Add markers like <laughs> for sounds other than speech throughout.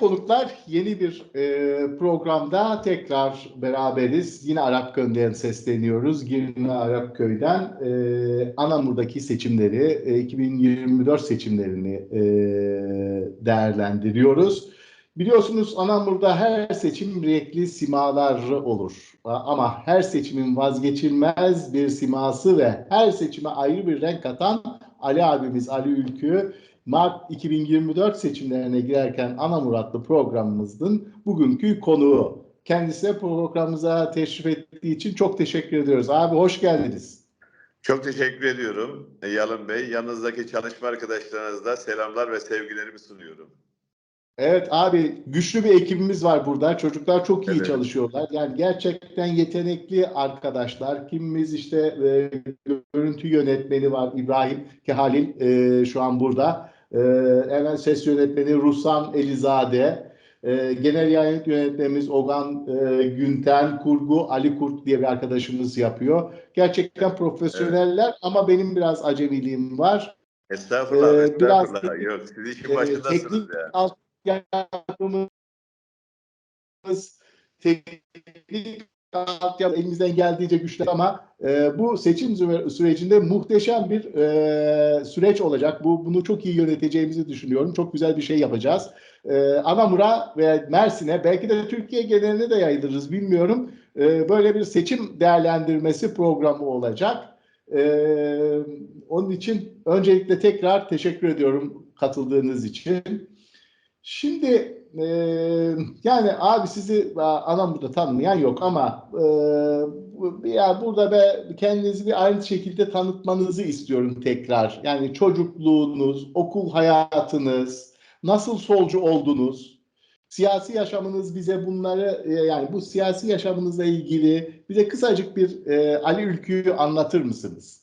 konuklar yeni bir e, programda tekrar beraberiz. Yine Arap Köy'den sesleniyoruz. Girne Arap Köy'den e, Anamur'daki seçimleri, e, 2024 seçimlerini e, değerlendiriyoruz. Biliyorsunuz Anamur'da her seçim renkli simalar olur. Ama her seçimin vazgeçilmez bir siması ve her seçime ayrı bir renk katan Ali abimiz Ali Ülkü Mart 2024 seçimlerine girerken ana muratlı programımızın bugünkü konuğu. Kendisine programımıza teşrif ettiği için çok teşekkür ediyoruz. Abi hoş geldiniz. Çok teşekkür ediyorum Yalın Bey. Yanınızdaki çalışma arkadaşlarınıza selamlar ve sevgilerimi sunuyorum. Evet abi güçlü bir ekibimiz var burada. Çocuklar çok iyi Evet. çalışıyorlar. Yani gerçekten yetenekli arkadaşlar. Kimimiz işte e, görüntü yönetmeni var İbrahim Kehalil e, şu an burada. E, hemen ses yönetmeni Ruslan Elizade. E, genel yayın yönetmenimiz Ogan e, Günten, kurgu Ali Kurt diye bir arkadaşımız yapıyor. Gerçekten profesyoneller ama benim biraz acemiliğim var. Estağfurullah, Ee, biraz estağfurullah. teknik- Yok, siz işin e, başındasınız teknik ya. alt yapımız teknik altyapı elimizden geldiğince güçlü ama e, bu seçim süre- sürecinde muhteşem bir e, süreç olacak. Bu bunu çok iyi yöneteceğimizi düşünüyorum. Çok güzel bir şey yapacağız. E, Anamur'a ve Mersin'e belki de Türkiye geneline de yayılırız bilmiyorum. E, böyle bir seçim değerlendirmesi programı olacak. E, onun için öncelikle tekrar teşekkür ediyorum katıldığınız için. Şimdi e, yani abi sizi anam burada tanımayan yok ama e, ya burada be kendinizi bir aynı şekilde tanıtmanızı istiyorum tekrar. Yani çocukluğunuz, okul hayatınız, nasıl solcu oldunuz? Siyasi yaşamınız bize bunları e, yani bu siyasi yaşamınızla ilgili bize kısacık bir e, Ali Ülkü'yü anlatır mısınız?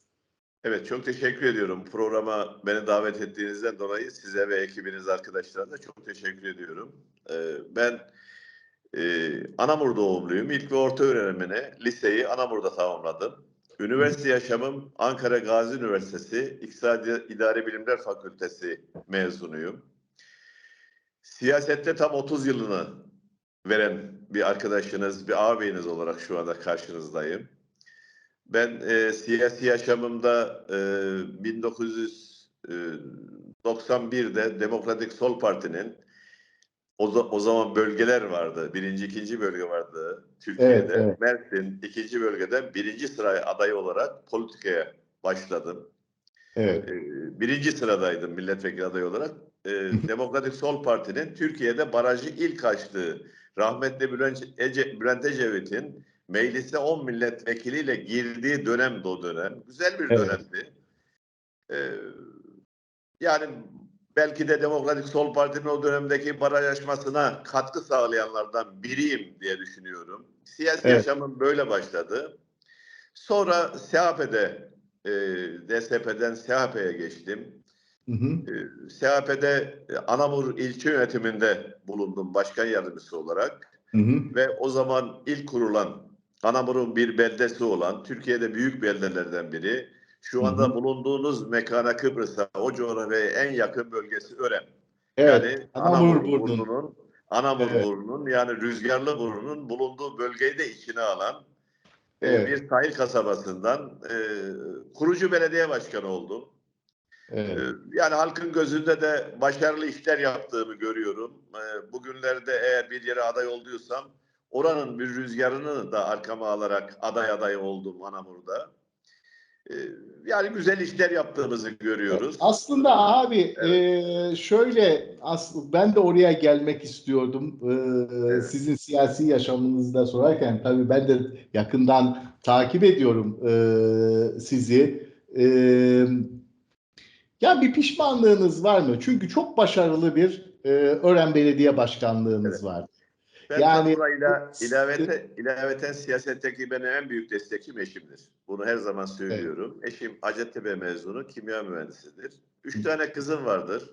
Evet, çok teşekkür ediyorum. Programa beni davet ettiğinizden dolayı size ve ekibiniz arkadaşlarına çok teşekkür ediyorum. Ee, ben e, Anamur doğumluyum. İlk ve orta öğrenimini liseyi Anamur'da tamamladım. Üniversite yaşamım Ankara Gazi Üniversitesi İktisadi İdari Bilimler Fakültesi mezunuyum. Siyasette tam 30 yılını veren bir arkadaşınız, bir ağabeyiniz olarak şu anda karşınızdayım. Ben e, siyasi yaşamımda e, 1991'de Demokratik Sol Parti'nin o, o zaman bölgeler vardı. Birinci, ikinci bölge vardı Türkiye'de. Evet, evet. Mersin ikinci bölgeden birinci sıraya adayı olarak politikaya başladım. Evet. E, birinci sıradaydım milletvekili adayı olarak. E, Demokratik Sol Parti'nin Türkiye'de barajı ilk açtığı rahmetli Bülent, Ece, Bülent Ecevit'in meclise 10 milletvekiliyle girdiği dönem de o dönem. Güzel bir Evet. dönemdi. E, yani belki de Demokratik Sol Parti'nin o dönemdeki baraj aşmasına katkı sağlayanlardan biriyim diye düşünüyorum. Siyasi Evet. yaşamım böyle başladı. Sonra SHP'de e, DSP'den SHP'ye geçtim. Hı hı. E, SHP'de Anamur ilçe yönetiminde bulundum başkan yardımcısı olarak Hı hı. ve o zaman ilk kurulan Anamur'un bir beldesi olan Türkiye'de büyük beldelerden biri. Şu anda hı. bulunduğunuz mekana Kıbrıs'a o coğrafyaya en yakın bölgesi Ören. Evet. Yani Anamur Anamur burnunun. burnunun Anamur Evet. burnunun yani rüzgarlı burnunun bulunduğu bölgeyi de içine alan e, Evet. bir sahil kasabasından e, kurucu belediye başkanı oldum. Evet. Ee, Yani halkın gözünde de başarılı işler yaptığımı görüyorum. Ee, Bugünlerde eğer bir yere aday olduysam oranın bir rüzgarını da arkama alarak aday aday oldum Anamur'da. Ee, Yani güzel işler yaptığımızı görüyoruz. Aslında abi e, şöyle aslında ben de oraya gelmek istiyordum. E, Evet. Sizin siyasi yaşamınızda sorarken tabii ben de yakından takip ediyorum e, sizi. E, ya bir pişmanlığınız var mı? Çünkü çok başarılı bir e, Ören Belediye Başkanlığınız Evet. var. Ben yani- burayla ilaveten, ilaveten siyasetteki benim en büyük destekçim eşimdir. Bunu her zaman söylüyorum. Eşim Hacettepe mezunu, kimya mühendisidir. Üç tane kızım vardır.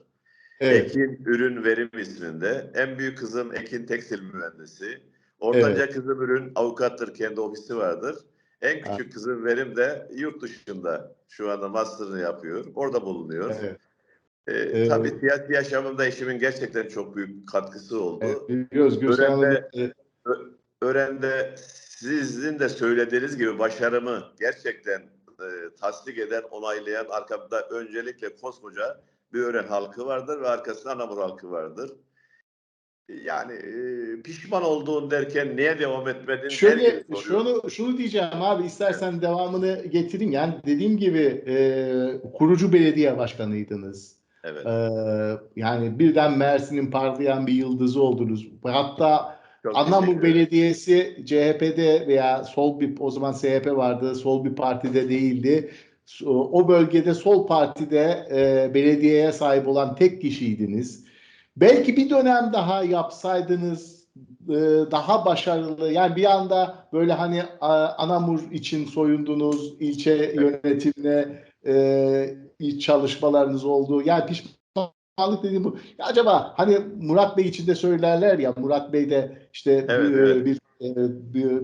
Evet. Ekin Ürün Verim isminde. En büyük kızım Ekin Tekstil Mühendisi. Ortanca kızım Ürün avukattır, kendi ofisi vardır. En küçük kızım Verim de yurt dışında şu anda master'ını yapıyor. Orada bulunuyor. Evet. Ee, Ee, tabii siyasi yaşamımda eşimin gerçekten çok büyük katkısı oldu. E, Öğrende sizin de söylediğiniz gibi başarımı gerçekten e, tasdik eden, onaylayan arkamda öncelikle koskoca bir öğren halkı vardır ve arkasında Anamur halkı vardır. Yani e, pişman olduğun derken niye devam etmedin? Şöyle şunu şunu diyeceğim abi istersen devamını getireyim. Yani dediğim gibi e, kurucu belediye başkanıydınız. Evet. E, yani birden Mersin'in parlayan bir yıldızı oldunuz. Hatta çok ederim. Belediyesi CHP'de veya sol bir o zaman SHP vardı. Sol bir partide değildi. O bölgede sol partide e, belediyeye sahip olan tek kişiydiniz. Belki bir dönem daha yapsaydınız daha başarılı. Yani bir anda böyle hani Anamur için soyundunuz, ilçe yönetimine e, çalışmalarınız oldu. Yani pişmanlık dediğim bu. Ya acaba hani Murat Bey için de söylerler ya Murat Bey de işte Evet, bir, evet. e, bir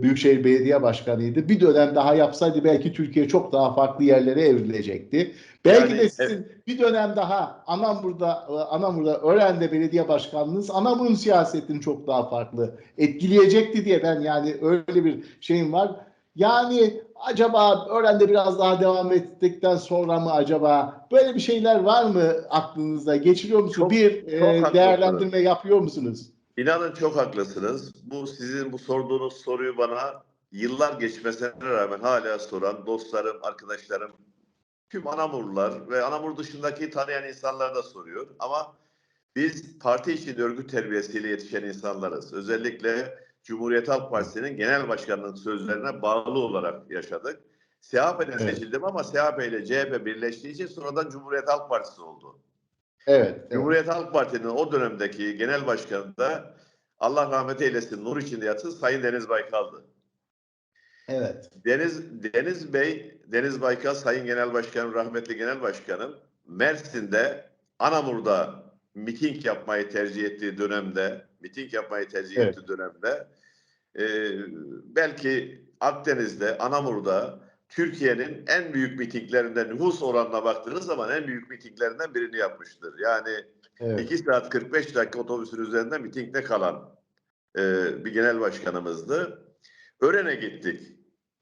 Büyükşehir Belediye Başkanıydı. Bir dönem daha yapsaydı belki Türkiye çok daha farklı yerlere evrilecekti. Belki Yani, de sizin bir dönem daha Anamur'da Anamur'da Ören'de belediye başkanlığınız Anamur'un siyasetini çok daha farklı etkileyecekti diye ben yani öyle bir şeyim var. Yani acaba Ören'de biraz daha devam ettikten sonra mı acaba böyle bir şeyler var mı aklınızda? Geçiriyor musunuz? Çok- bir çok e, değerlendirme yapıyor musunuz? İnanın çok haklısınız. Bu sizin bu sorduğunuz soruyu bana yıllar geçmesine rağmen hala soran dostlarım, arkadaşlarım, tüm Anamurlular ve Anamur dışındaki tanıyan insanlar da soruyor. Ama biz parti için örgüt terbiyesiyle yetişen insanlarız. Özellikle Cumhuriyet Halk Partisi'nin genel başkanının sözlerine bağlı olarak yaşadık. SHP'den Evet. seçildim ama SHP ile CHP birleştiği için sonradan Cumhuriyet Halk Partisi oldu. Evet. evet. Cumhuriyet Halk Parti'nin o dönemdeki genel başkanı da Allah rahmet eylesin, nur içinde yatsın Sayın Deniz Baykal'dı. Evet. Deniz Deniz Bey, Deniz Baykal Sayın Genel Başkanım, rahmetli Genel Başkanım Mersin'de Anamur'da miting yapmayı tercih ettiği dönemde, miting yapmayı tercih Evet. ettiği dönemde e, belki Akdeniz'de, Anamur'da Türkiye'nin en büyük mitinglerinden nüfus oranına baktığınız zaman en büyük mitinglerinden birini yapmıştır. Yani Evet. 2 saat 45 dakika otobüsün üzerinde mitingde kalan e, bir genel başkanımızdı. Ören'e gittik.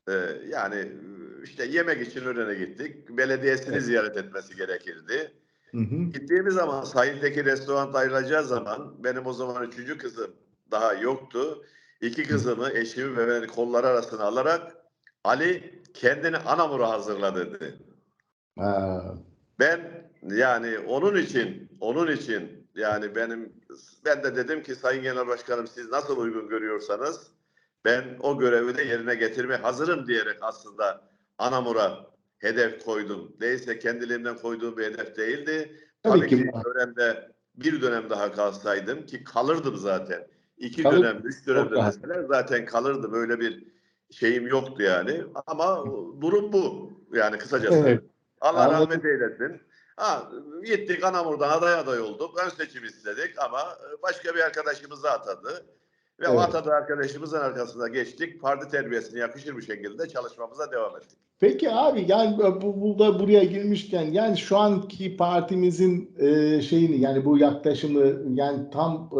E, yani e, işte yemek için Ören'e gittik. Belediyesini Evet. ziyaret etmesi gerekirdi. Hı hı. Gittiğimiz zaman sahildeki restoranda ayrılacağı zaman benim o zaman üçüncü kızım daha yoktu. İki kızımı, eşimi ve beni kolları arasına alarak Ali kendini Anamur'a hazırla dedi. Ha, Ben yani onun için, onun için yani benim ben de dedim ki Sayın Genel Başkanım siz nasıl uygun görüyorsanız ben o görevi de yerine getirmeye hazırım diyerek aslında Anamur'a hedef koydum. Değilse kendiliğimden koyduğum bir hedef değildi. Tabii Tabii, ki. ki öğrende bir dönem daha kalsaydım ki kalırdım zaten. İki Kalır- dönem, üç dönem rahat. deseler zaten kalırdım. Öyle bir şeyim yoktu yani. Ama durum bu. Yani kısacası. Evet. Allah Anladım. rahmet eylesin. Ha, gittik Anamur'dan aday aday olduk. Ön seçim istedik ama başka bir arkadaşımızı atadı. Ve Evet. atadığı arkadaşımızın arkasında geçtik. Parti terbiyesine yakışır bir şekilde çalışmamıza devam ettik. Peki abi yani bu, bu da buraya girmişken yani şu anki partimizin e, şeyini yani bu yaklaşımı yani tam e,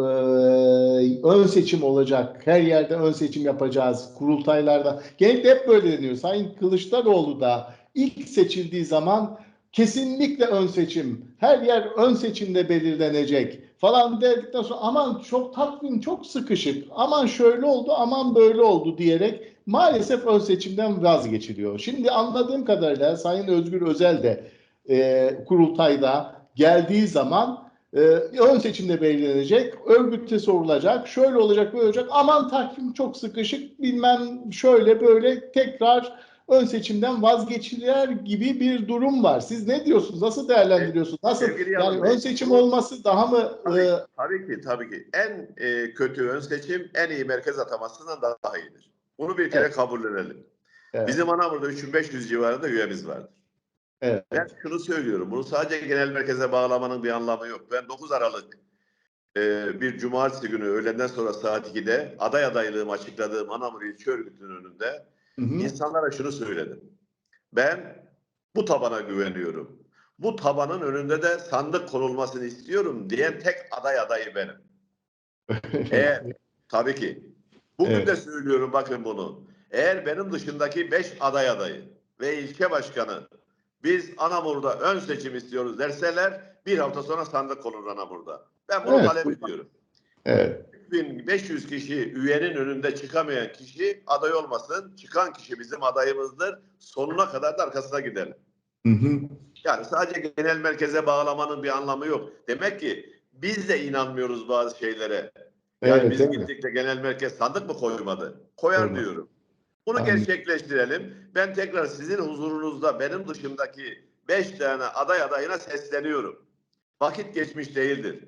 ön seçim olacak. Her yerde ön seçim yapacağız. Kurultaylarda. Genellikle hep böyle deniyor. Sayın Kılıçdaroğlu da ilk seçildiği zaman kesinlikle ön seçim. Her yer ön seçimde belirlenecek falan dedikten sonra aman çok takvim çok sıkışık. Aman şöyle oldu, aman böyle oldu diyerek maalesef ön seçimden vazgeçiliyor. Şimdi anladığım kadarıyla Sayın Özgür Özel de e, kurultayda geldiği zaman e, ön seçimde belirlenecek, örgütte sorulacak, şöyle olacak, böyle olacak. Aman takvim çok sıkışık, bilmem şöyle böyle tekrar ön seçimden vazgeçiler gibi bir durum var. Siz ne diyorsunuz? Nasıl değerlendiriyorsunuz? Nasıl Sevgili yani ön seçim olması daha mı Tabii, e, tabii ki tabii ki. En e, kötü ön seçim en iyi merkez atamasından daha iyidir. Bunu bir kere Evet. kabullenelim. evet, Bizim Anamur'da 3500 civarında üyemiz vardır. evet, Ben şunu söylüyorum. Bunu sadece genel merkeze bağlamanın bir anlamı yok. Ben 9 Aralık e, bir cumartesi günü öğleden sonra saat 2'de aday adaylığımı açıkladığım Anamur İlçe Örgütü'nün önünde Hı hı. insanlara şunu söyledim. Ben bu tabana güveniyorum. Bu tabanın önünde de sandık konulmasını istiyorum diyen tek aday adayı benim. <laughs> Eğer tabii ki. Bugün Evet. de söylüyorum bakın bunu. Eğer benim dışındaki beş aday adayı ve ilçe başkanı biz Anamur'da ön seçim istiyoruz derseler bir hafta sonra sandık konur Anamur'da. Ben bunu Evet. talep ediyorum. evet. 3500 kişi üyenin önünde çıkamayan kişi aday olmasın. Çıkan kişi bizim adayımızdır. Sonuna kadar da arkasına gidelim. Hı hı. Yani sadece genel merkeze bağlamanın bir anlamı yok. Demek ki biz de inanmıyoruz bazı şeylere. Yani Evet, biz evet. gittik de genel merkez sandık mı koymadı? Koyar Koymadı. diyorum. Bunu Anladım. gerçekleştirelim. Ben tekrar sizin huzurunuzda benim dışımdaki beş tane aday adayına sesleniyorum. Vakit geçmiş değildir.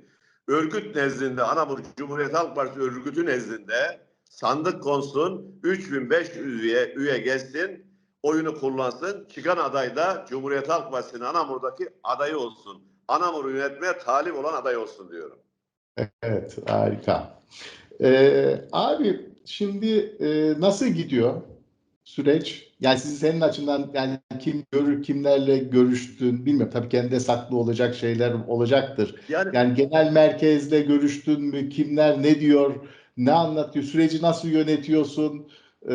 Örgüt nezdinde, Anamur Cumhuriyet Halk Partisi örgütü nezdinde sandık konsun, 3500 üye, üye gelsin, oyunu kullansın. Çıkan aday da Cumhuriyet Halk Partisi'nin Anamur'daki adayı olsun. Anamur'u yönetmeye talip olan aday olsun diyorum. Evet, harika. Ee, abi şimdi e, nasıl gidiyor süreç? Yani sizin senin açından yani kim görür, kimlerle görüştün bilmiyorum. Tabii kendi saklı olacak şeyler olacaktır. Yani Yani genel merkezle görüştün mü? Kimler ne diyor? Ne anlatıyor? Süreci nasıl yönetiyorsun? Ee,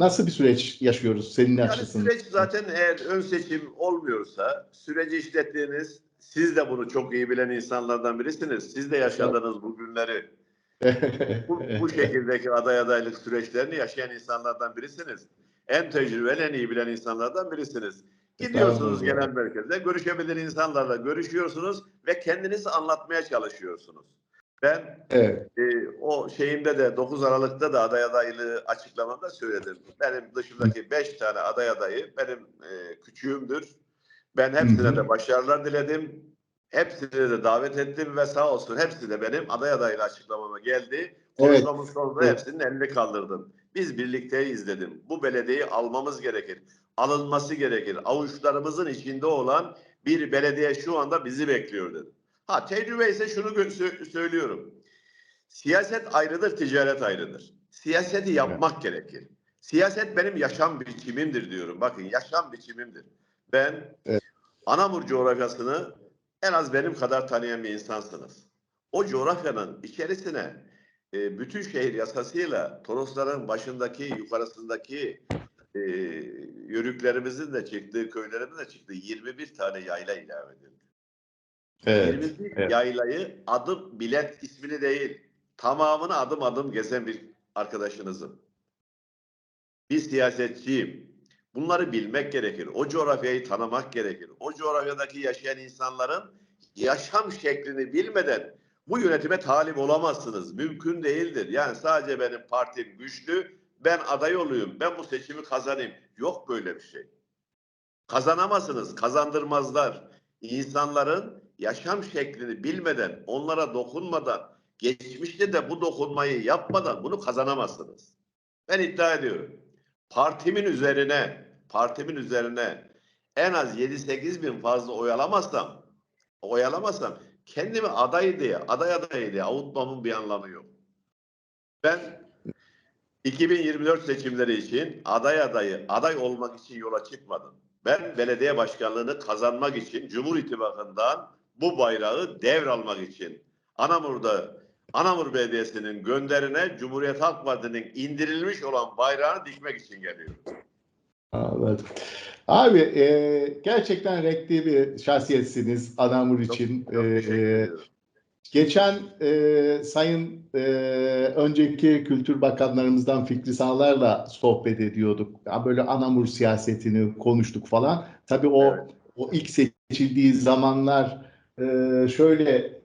nasıl bir süreç yaşıyoruz senin Yani açısından? süreç zaten eğer ön seçim olmuyorsa süreci işlettiğiniz siz de bunu çok iyi bilen insanlardan birisiniz. Siz de yaşadınız bu günleri. Bu, bu şekildeki aday adaylık süreçlerini yaşayan insanlardan birisiniz. En tecrübeli, en iyi bilen insanlardan birisiniz. Gidiyorsunuz Estağfurullah. genel merkezde, görüşebilir insanlarla görüşüyorsunuz ve kendinizi anlatmaya çalışıyorsunuz. Ben Evet, e, o şeyimde de 9 Aralık'ta da aday adaylığı açıklamamda söyledim. Benim dışımdaki 5 tane aday adayı benim e, küçüğümdür. Ben hepsine de başarılar diledim. Hepsine de davet ettim ve sağ olsun hepsi de benim aday adaylığı açıklamama geldi. Konuşmamın sonunda Evet. hepsinin elini kaldırdım. Biz birlikteyiz dedim. Bu belediyeyi almamız gerekir. Alınması gerekir. Avuçlarımızın içinde olan bir belediye şu anda bizi bekliyor dedim. Ha tecrübe ise şunu söylüyorum. Siyaset ayrıdır, ticaret ayrıdır. Siyaseti yapmak gerekir. Siyaset benim yaşam biçimimdir diyorum. Bakın yaşam biçimimdir. Ben Evet. Anamur coğrafyasını en az benim kadar tanıyan bir insansınız. O coğrafyanın içerisine e, bütün şehir yasasıyla Torosların başındaki, yukarısındaki e, yörüklerimizin de çıktığı, köylerimizin de çıktığı 21 tane yayla ilave edildi. evet, 21 evet. yaylayı adım bilet ismini değil tamamını adım adım gezen bir arkadaşınızım. Bir siyasetçiyim. Bunları bilmek gerekir. O coğrafyayı tanımak gerekir. O coğrafyadaki yaşayan insanların yaşam şeklini bilmeden bu yönetime talip olamazsınız. Mümkün değildir. Yani sadece benim partim güçlü, ben aday olayım, ben bu seçimi kazanayım. Yok böyle bir şey. Kazanamazsınız, kazandırmazlar. İnsanların yaşam şeklini bilmeden, onlara dokunmadan, geçmişte de bu dokunmayı yapmadan bunu kazanamazsınız. Ben iddia ediyorum. Partimin üzerine, partimin üzerine en az 7-8 bin fazla oy alamazsam, oy alamazsam kendimi aday diye, aday adayı diye avutmamın bir anlamı yok. Ben 2024 seçimleri için aday adayı, aday olmak için yola çıkmadım. Ben belediye başkanlığını kazanmak için Cumhur İttifakı'ndan bu bayrağı devralmak için Anamur'da Anamur Belediyesi'nin gönderine Cumhuriyet Halk Partisi'nin indirilmiş olan bayrağını dikmek için geliyorum. Anladım. Abi e, gerçekten renkli bir şahsiyetsiniz Anamur için. Çok, çok E, ediyorum. geçen e, sayın e, önceki kültür bakanlarımızdan Fikri Sağlar'la sohbet ediyorduk. Ya böyle Anamur siyasetini konuştuk falan. Tabii o Evet. o ilk seçildiği zamanlar e, şöyle e,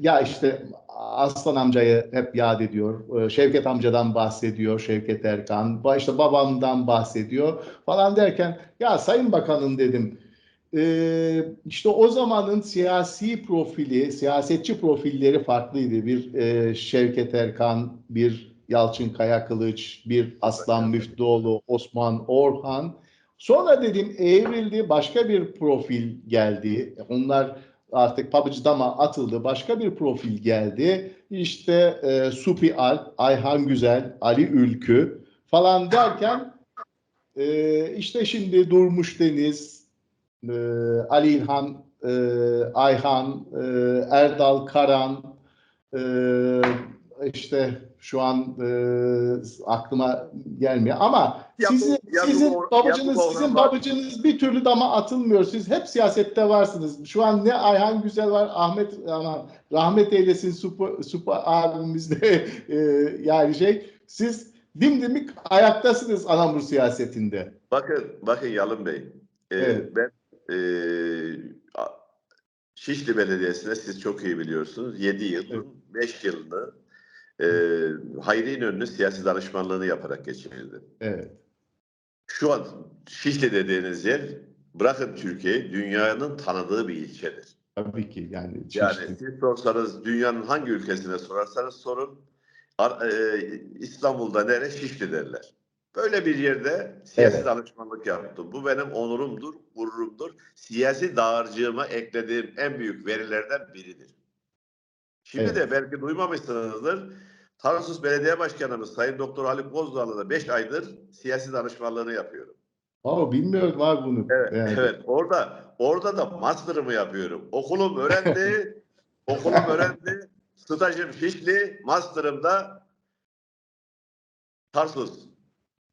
ya işte Aslan amcayı hep yad ediyor. E, Şevket amcadan bahsediyor. Şevket Erkan. İşte babamdan bahsediyor falan derken ya Sayın Bakanım dedim. e, işte o zamanın siyasi profili, siyasetçi profilleri farklıydı. Bir e, Şevket Erkan, bir Yalçın Kaya Kılıç, bir Aslan Müftüoğlu, Osman Orhan. Sonra dedim evrildi, başka bir profil geldi. Onlar artık pabucdama atıldı, başka bir profil geldi. İşte e, Supi Alp, Ayhan Güzel, Ali Ülkü falan derken e, işte şimdi Durmuş Deniz, e, Ali İlhan e, Ayhan, e, Erdal Karan, e, işte şu an e, aklıma gelmiyor ama Yakup- sizin Yakup sizin Or- babacınız Yakup sizin babacınız bir türlü dama atılmıyor. Siz hep siyasette varsınız. Şu an ne Ayhan Güzel var, Ahmet ama rahmet eylesin Supa, Supa abimiz de <laughs> e, yani şey siz dimdimik ayaktasınız Anamur siyasetinde. Bakın, bakın Yalın Bey. e, Evet. Ben e, Şişli Belediyesi'ne siz çok iyi biliyorsunuz. 7 yıl, Evet. 5 yılını e, Hayri İnönü'nün siyasi danışmanlığını yaparak geçirdim. Evet. Şu an Şişli dediğiniz yer bırakın Türkiye'yi dünyanın tanıdığı bir ilçedir. Tabii ki yani. Yani çeşitli- siz sorsanız dünyanın hangi ülkesine sorarsanız sorun Ar- e, İstanbul'da nere? Şişli derler. Böyle bir yerde siyasi Evet. danışmanlık yaptım. Bu benim onurumdur, gururumdur. Siyasi dağarcığıma eklediğim en büyük verilerden biridir. Şimdi Evet. de belki duymamışsınızdır. Tarsus Belediye Başkanımız Sayın Doktor Haluk Bozdağlı da 5 aydır siyasi danışmanlığını yapıyorum. Aa, bilmiyorum var bunu. Evet, Yani. evet. Orada orada da master'ımı yapıyorum. Okulum öğrendi, <laughs> okulum öğrendi. Stajım Şişli, master'ım da Tarsus.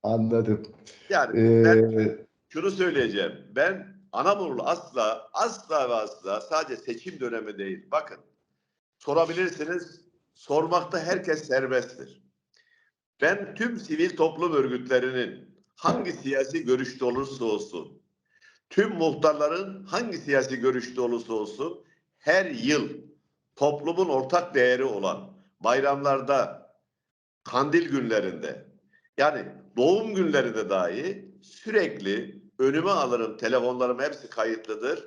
Anladım. Yani Ee, ben şunu söyleyeceğim. Ben Anamurlu asla, asla ve asla sadece seçim dönemi değil. Bakın, sorabilirsiniz. Sormakta herkes serbesttir. Ben tüm sivil toplum örgütlerinin hangi siyasi görüşte olursa olsun, tüm muhtarların hangi siyasi görüşte olursa olsun her yıl toplumun ortak değeri olan bayramlarda, kandil günlerinde yani doğum günlerinde dahi sürekli önüme alırım. Telefonlarım hepsi kayıtlıdır.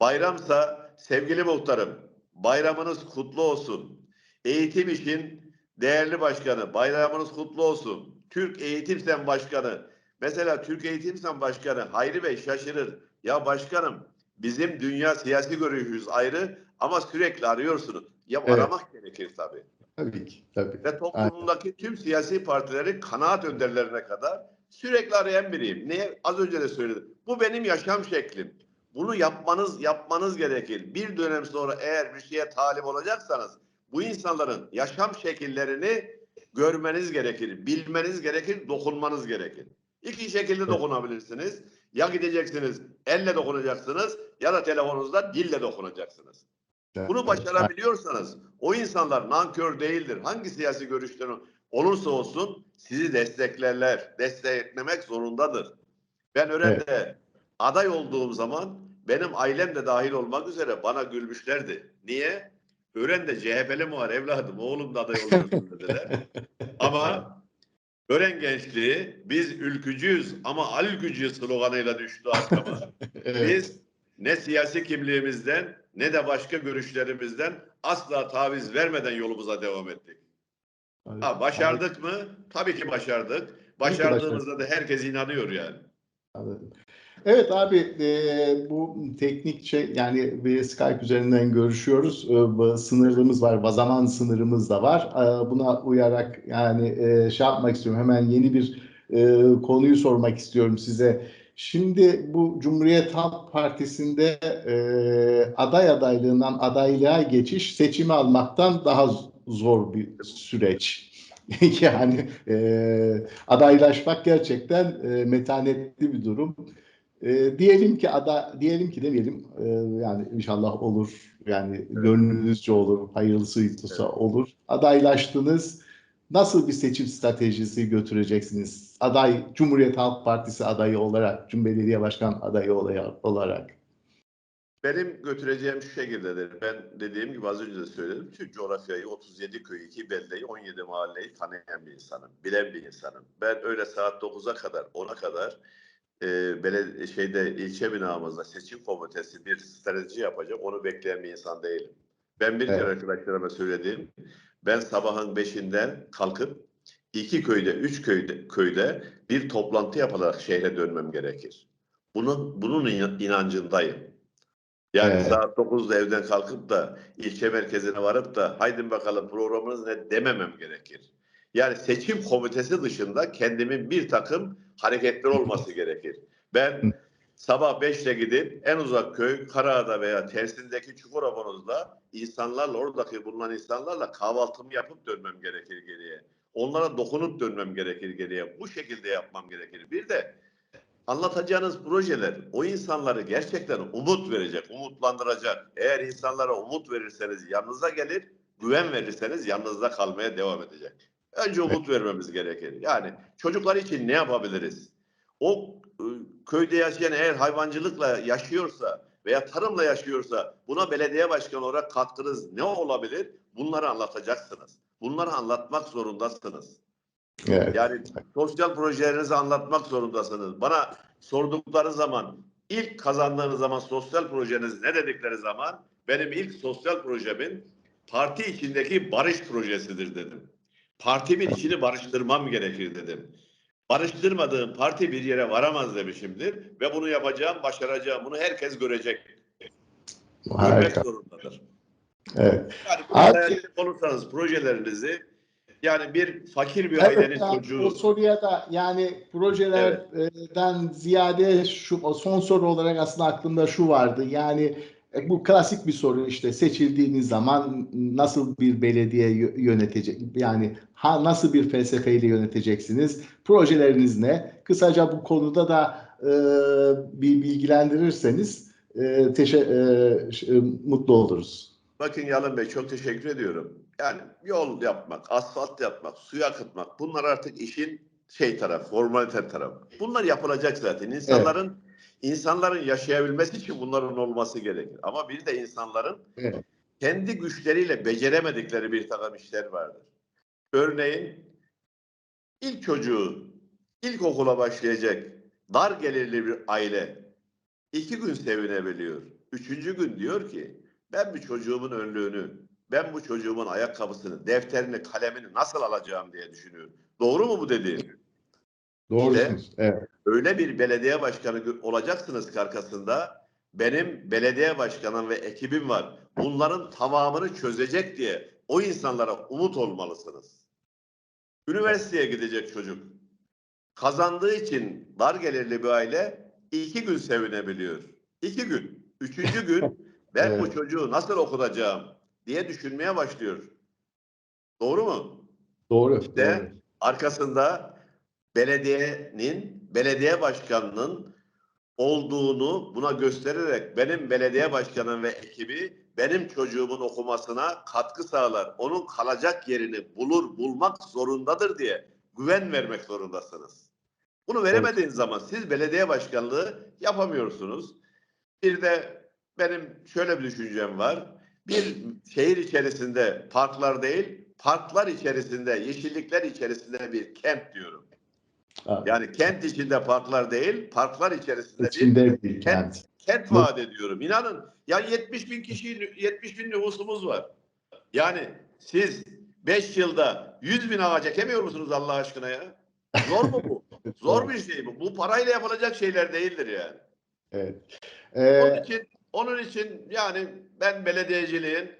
Bayramsa sevgili muhtarım bayramınız kutlu olsun. Eğitim işin değerli başkanı bayramınız kutlu olsun. Türk Eğitim Sen Başkanı mesela Türk Eğitim Sen Başkanı Hayri Bey şaşırır. Ya başkanım bizim dünya siyasi görüşümüz ayrı ama sürekli arıyorsunuz. Ya Evet. aramak gerekir tabii tabii ki. Tabii. ve toplumdaki tüm siyasi partilerin kanaat önderlerine kadar sürekli arayan biriyim. Niye? Az önce de söyledim. Bu benim yaşam şeklim. Bunu yapmanız yapmanız gerekir. Bir dönem sonra eğer bir şeye talip olacaksanız bu insanların yaşam şekillerini görmeniz gerekir, bilmeniz gerekir, dokunmanız gerekir. İki şekilde Evet. dokunabilirsiniz. Ya gideceksiniz, elle dokunacaksınız ya da telefonunuzda dille dokunacaksınız. Bunu başarabiliyorsanız o insanlar nankör değildir. Hangi siyasi görüşten olursa olsun sizi desteklerler. Desteklemek zorundadır. Ben Ören'de aday olduğum zaman benim ailem de dahil olmak üzere bana gülmüşlerdi. Niye? Ören'de CHP'li mi var evladım? Oğlum da aday oluyorsun dediler. <laughs> Ama Ören gençliği biz ülkücüyüz ama al ülkücüyüz sloganıyla düştü arkama. <laughs> Evet. Biz ne siyasi kimliğimizden ne de başka görüşlerimizden asla taviz vermeden yolumuza devam ettik. Ha, başardık mı? Tabii ki başardık. Başardığımızda da herkes inanıyor yani. Anladım. Evet abi e, bu teknik şey yani bir Skype üzerinden görüşüyoruz. E, sınırımız var, va- zaman sınırımız da var. E, buna uyarak yani e, şey yapmak istiyorum. Hemen yeni bir e, konuyu sormak istiyorum size. Şimdi bu Cumhuriyet Halk Partisi'nde e, aday adaylığından adaylığa geçiş seçimi almaktan daha zor bir süreç. <laughs> Yani e, adaylaşmak gerçekten e, metanetli bir durum. E, diyelim ki ada diyelim ki demeyelim e, yani inşallah olur yani gönlünüzce olur hayırlısıysa Evet. olur adaylaştınız nasıl bir seçim stratejisi götüreceksiniz aday Cumhuriyet Halk Partisi adayı olarak Cum Belediye Başkan adayı olarak Benim götüreceğim şu şekildedir. Ben dediğim gibi az önce de söyledim. Tüm coğrafyayı, 37 köyü, 2 beldeyi, 17 mahalleyi tanıyan bir insanım. Bilen bir insanım. Ben öyle saat 9'a kadar, 10'a kadar e, belediye, şeyde ilçe binamızda seçim komitesi bir strateji yapacak. Onu bekleyen bir insan değilim. Ben bir Evet. kere arkadaşlarıma söyledim. Ben sabahın 5'inden kalkıp iki köyde, üç köyde, köyde bir toplantı yapılarak şehre dönmem gerekir. Bunun, bunun inan- inancındayım. Yani Evet. saat 9'da evden kalkıp da ilçe merkezine varıp da haydi bakalım programınız ne dememem gerekir. Yani seçim komitesi dışında kendimin bir takım hareketler olması gerekir. Ben sabah 5'te gidip en uzak köy Karaağa'da veya tersindeki Çukurova'nızda insanlarla oradaki bulunan insanlarla kahvaltımı yapıp dönmem gerekir geriye. Onlara dokunup dönmem gerekir geriye. Bu şekilde yapmam gerekir. Bir de anlatacağınız projeler o insanları gerçekten umut verecek, umutlandıracak. Eğer insanlara umut verirseniz yanınıza gelir, güven verirseniz yanınızda kalmaya devam edecek. Önce umut vermemiz gerekir. Yani çocuklar için ne yapabiliriz? O e, köyde yaşayan eğer hayvancılıkla yaşıyorsa veya tarımla yaşıyorsa buna belediye başkanı olarak katkınız ne olabilir? Bunları anlatacaksınız. Bunları anlatmak zorundasınız. Evet. Yani sosyal projelerinizi anlatmak zorundasınız. Bana sordukları zaman ilk kazandığınız zaman sosyal projeniz ne dedikleri zaman benim ilk sosyal projemin parti içindeki barış projesidir dedim. Partimin içini barıştırmam gerekir dedim. Barıştırmadığım parti bir yere varamaz demişimdir ve bunu yapacağım, başaracağım. Bunu herkes görecek. Görmek Harika. zorundadır. Evet. Yani eğer olursanız projelerinizi yani bir fakir bir Evet, ailenin yani çocuğu o soruya da yani projelerden ziyade şu son soru olarak aslında aklımda şu vardı. Yani bu klasik bir soru işte seçildiğiniz zaman nasıl bir belediye yö- yönetecek yani ha nasıl bir felsefeyle yöneteceksiniz? Projeleriniz ne? Kısaca bu konuda da e, bir bilgilendirirseniz e, teşe- e, e, mutlu oluruz. Bakın Yalın Bey çok teşekkür ediyorum. Yani yol yapmak, asfalt yapmak, suyu akıtmak bunlar artık işin şey tarafı, formalite tarafı. Bunlar yapılacak zaten. İnsanların insanların yaşayabilmesi için bunların olması gerekir. Ama bir de insanların Evet. kendi güçleriyle beceremedikleri bir takım işler vardır. Örneğin ilk çocuğu ilkokula başlayacak dar gelirli bir aile iki gün sevinebiliyor. Üçüncü gün diyor ki ben bu çocuğumun önlüğünü, ben bu çocuğumun ayakkabısını, defterini, kalemini nasıl alacağım diye düşünüyor. Doğru mu bu dediğim? Doğrusunuz. Evet. Öyle bir belediye başkanı olacaksınız ki arkasında benim belediye başkanım ve ekibim var. Bunların tamamını çözecek diye o insanlara umut olmalısınız. Üniversiteye gidecek çocuk. Kazandığı için dar gelirli bir aile iki gün sevinebiliyor. İki gün. Üçüncü gün <laughs> ben bu Evet. çocuğu nasıl okutacağım diye düşünmeye başlıyor. Doğru mu? Doğru. İşte doğru. arkasında belediyenin, belediye başkanının olduğunu buna göstererek benim belediye başkanım ve ekibi benim çocuğumun okumasına katkı sağlar. Onun kalacak yerini bulur, bulmak zorundadır diye güven vermek zorundasınız. Bunu veremediğiniz zaman siz belediye başkanlığı yapamıyorsunuz. Bir de benim şöyle bir düşüncem var. Bir şehir içerisinde parklar değil, parklar içerisinde, yeşillikler içerisinde bir kent diyorum. Yani kent içinde parklar değil, parklar içerisinde bir içinde bir kent. kent vaat ediyorum. İnanın ya 70 bin kişi, 70 bin nüfusumuz var. Yani siz 5 yılda 100 bin ağaç ekemiyor musunuz Allah aşkına ya? Zor mu bu? <laughs> Zor bir şey bu. Bu parayla yapılacak şeyler değildir yani. Evet. Onun Ee, için, onun için yani ben belediyeciliğin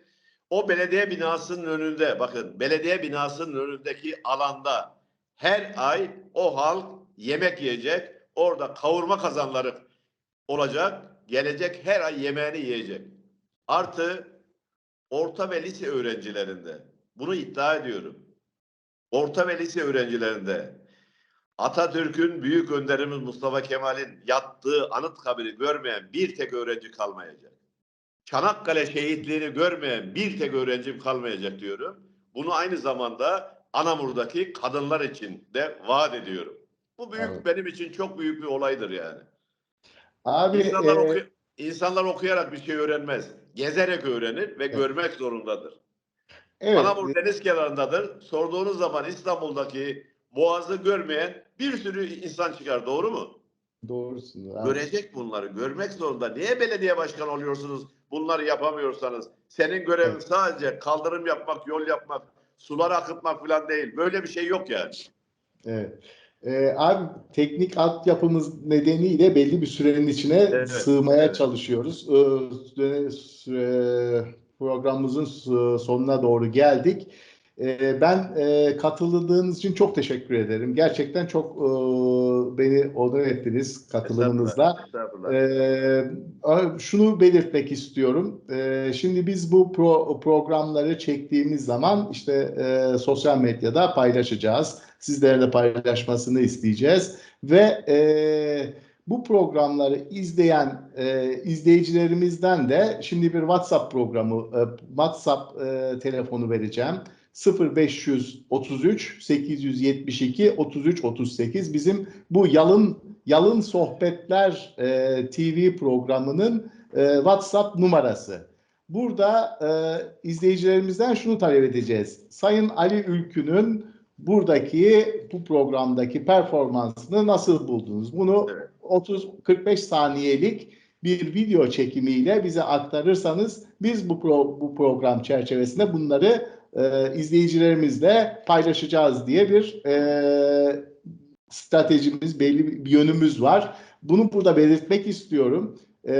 o belediye binasının önünde bakın belediye binasının önündeki alanda her ay o halk yemek yiyecek. Orada kavurma kazanları olacak. Gelecek her ay yemeğini yiyecek. Artı orta ve lise öğrencilerinde bunu iddia ediyorum. Orta ve lise öğrencilerinde Atatürk'ün büyük önderimiz Mustafa Kemal'in yattığı anıt kabri görmeyen bir tek öğrenci kalmayacak. Çanakkale şehitliğini görmeyen bir tek öğrencim kalmayacak diyorum. Bunu aynı zamanda Anamur'daki kadınlar için de vaat ediyorum. Bu büyük Evet. benim için çok büyük bir olaydır yani. abi İnsanlar, e, oku- insanlar okuyarak bir şey öğrenmez. Gezerek öğrenir ve görmek zorundadır. evet, Anamur deniz kenarındadır. Sorduğunuz zaman İstanbul'daki boğazı görmeyen bir sürü insan çıkar. Doğru mu? doğrusunuz. abi. Görecek bunları. Görmek zorunda. Niye belediye başkanı oluyorsunuz? Bunları yapamıyorsanız. Senin görevin Evet. sadece kaldırım yapmak, yol yapmak, suları akıtmak falan değil. Böyle bir şey yok yani. Evet. Ee, abi teknik altyapımız nedeniyle belli bir sürenin içine Evet, sığmaya evet. çalışıyoruz. Ee, süre- süre- programımızın sonuna doğru geldik. E, ben e, katıldığınız için çok teşekkür ederim. Gerçekten çok e, beni onur ettiniz katılımınızla. Estağfurullah. Ee, şunu belirtmek istiyorum. Ee, şimdi biz bu pro- programları çektiğimiz zaman işte e, sosyal medyada paylaşacağız. Sizlere de paylaşmasını isteyeceğiz ve e, bu programları izleyen e, izleyicilerimizden de şimdi bir WhatsApp programı, e, WhatsApp e, telefonu vereceğim. 0533 872 33 38 bizim bu yalın Yalın Sohbetler e, TV programının e, WhatsApp numarası. Burada e, izleyicilerimizden şunu talep edeceğiz. Sayın Ali Ülkü'nün buradaki bu programdaki performansını nasıl buldunuz? Bunu Evet. 30-45 saniyelik bir video çekimiyle bize aktarırsanız biz bu pro- bu program çerçevesinde bunları e, izleyicilerimizle paylaşacağız diye bir e, stratejimiz, belli bir yönümüz var. Bunu burada belirtmek istiyorum. Ee,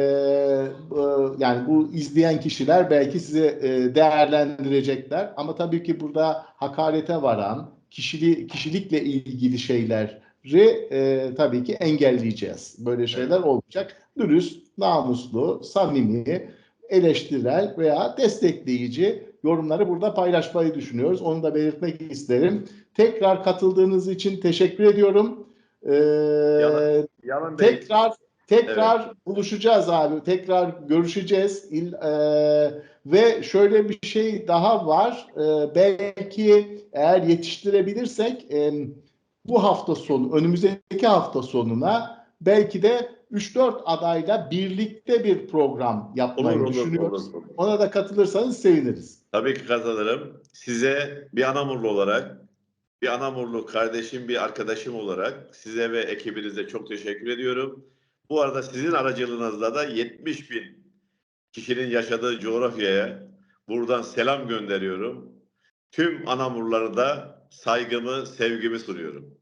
yani bu izleyen kişiler belki size e, değerlendirecekler ama tabii ki burada hakarete varan kişili, kişilikle ilgili şeyleri e, tabii ki engelleyeceğiz. Böyle şeyler olmayacak. Dürüst, namuslu, samimi, eleştirel veya destekleyici yorumları burada paylaşmayı düşünüyoruz. Onu da belirtmek isterim. Tekrar katıldığınız için teşekkür ediyorum. Ee, Yalan- Yalan tekrar tekrar buluşacağız abi. Tekrar görüşeceğiz. İl, e, ve şöyle bir şey daha var. E, belki eğer yetiştirebilirsek e, bu hafta sonu, önümüzdeki hafta sonuna belki de 3-4 adayla birlikte bir program yapmayı olur, olur, düşünüyoruz. olur, olur. Ona da katılırsanız seviniriz. Tabii ki katılırım. Size bir Anamurlu olarak, bir Anamurlu kardeşim, bir arkadaşım olarak size ve ekibinize çok teşekkür ediyorum. Bu arada sizin aracılığınızla da 70 bin kişinin yaşadığı coğrafyaya buradan selam gönderiyorum. Tüm Anamurları da saygımı, sevgimi sunuyorum.